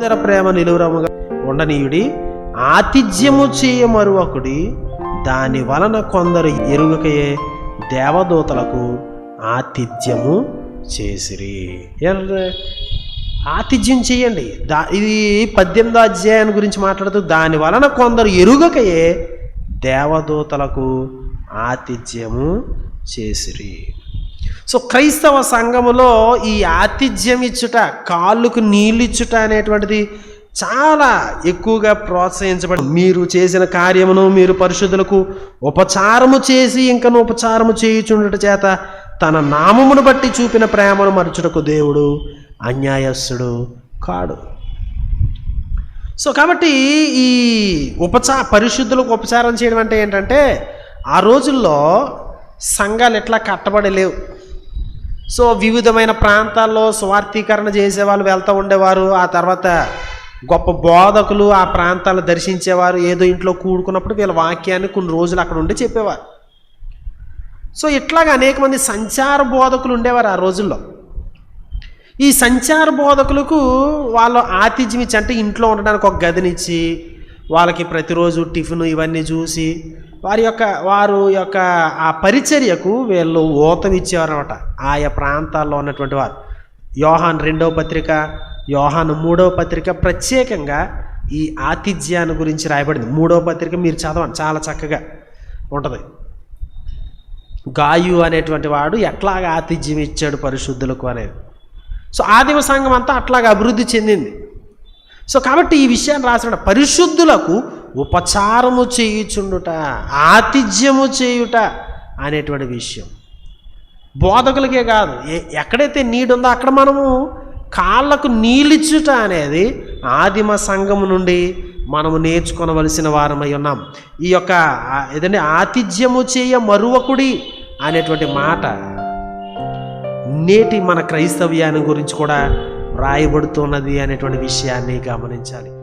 సహోదర ప్రేమ నిలువరముగా ఉండనీయుడి ఆతిథ్యము చేయ మరువకుడి దాని వలన కొందరు ఎరుగకయే దేవదూతలకు ఆతిథ్యము చేసిరి. ఎర్ర ఆతిథ్యం చేయండి. దా ఇది పద్దెనిమిదో అధ్యాయాన్ని గురించి మాట్లాడుతూ దాని వలన కొందరు ఎరుగకయే దేవదూతలకు ఆతిథ్యము చేసిరి. సో క్రైస్తవ సంఘములో ఈ ఆతిథ్యం ఇచ్చుట కాళ్ళకు నీళ్ళు ఇచ్చుట అనేటువంటిది చాలా ఎక్కువగా ప్రోత్సహించబడి మీరు చేసిన కార్యమును మీరు పరిశుద్ధులకు ఉపచారము చేసి ఇంకను ఉపచారము చేయుచుండట చేత తన నామమును బట్టి చూపిన ప్రేమను మరచుటకు దేవుడు అన్యాయస్తుడు కాడు. సో కాబట్టి ఈ ఉపచా పరిశుద్ధులకు ఉపచారం చేయడం అంటే ఏంటంటే ఆ రోజుల్లో సంఘాలు ఎట్లా కట్టబడి లేవు. సో వివిధమైన ప్రాంతాల్లో స్వార్థీకరణ చేసేవాళ్ళు వెళ్తూ ఉండేవారు. ఆ తర్వాత గొప్ప బోధకులు ఆ ప్రాంతాలను దర్శించేవారు. ఏదో ఇంట్లో కూడుకున్నప్పుడు వీళ్ళ వాక్యాన్ని కొన్ని రోజులు అక్కడ ఉండి చెప్పేవారు. సో ఇట్లాగా అనేక మంది సంచార బోధకులు ఉండేవారు ఆ రోజుల్లో. ఈ సంచార బోధకులకు వాళ్ళు ఆతిథ్యం ఇచ్చి అంటే ఇంట్లో ఉండడానికి ఒక గదినిచ్చి వాళ్ళకి ప్రతిరోజు టిఫిన్ ఇవన్నీ చూసి వారి యొక్క వారు యొక్క ఆ పరిచర్యకు వీళ్ళు ఊతం ఆయా ప్రాంతాల్లో ఉన్నటువంటి వారు. యోహాన్ రెండవ పత్రిక యోహాన్ మూడవ పత్రిక ప్రత్యేకంగా ఈ ఆతిథ్యాన్ని గురించి రాయబడింది. మూడవ పత్రిక మీరు చదవండి చాలా చక్కగా ఉంటుంది. గాయు అనేటువంటి వాడు ఎట్లాగ ఆతిథ్యం ఇచ్చాడు పరిశుద్ధులకు అనేది. సో ఆదిమ సంఘం అంతా అట్లాగా అభివృద్ధి చెందింది. సో కాబట్టి ఈ విషయాన్ని రాసిన పరిశుద్ధులకు ఉపచారము చేయుచుండుట ఆతిథ్యము చేయుట అనేటువంటి విషయం. బోధకులకే కాదు ఎక్కడైతే నీడు ఉందో అక్కడ మనము కాళ్ళకు నీళ్ళిచ్చుట అనేది ఆదిమ సంఘము నుండి మనము నేర్చుకొనవలసిన వారమై ఉన్నాం. ఈ యొక్క ఏదంటే ఆతిథ్యము చేయ మరువకుడి అనేటువంటి మాట నేటి మన క్రైస్తవ్యాన్ని గురించి కూడా రాయబడుతున్నది అనేటువంటి విషయాన్ని గమనించాలి.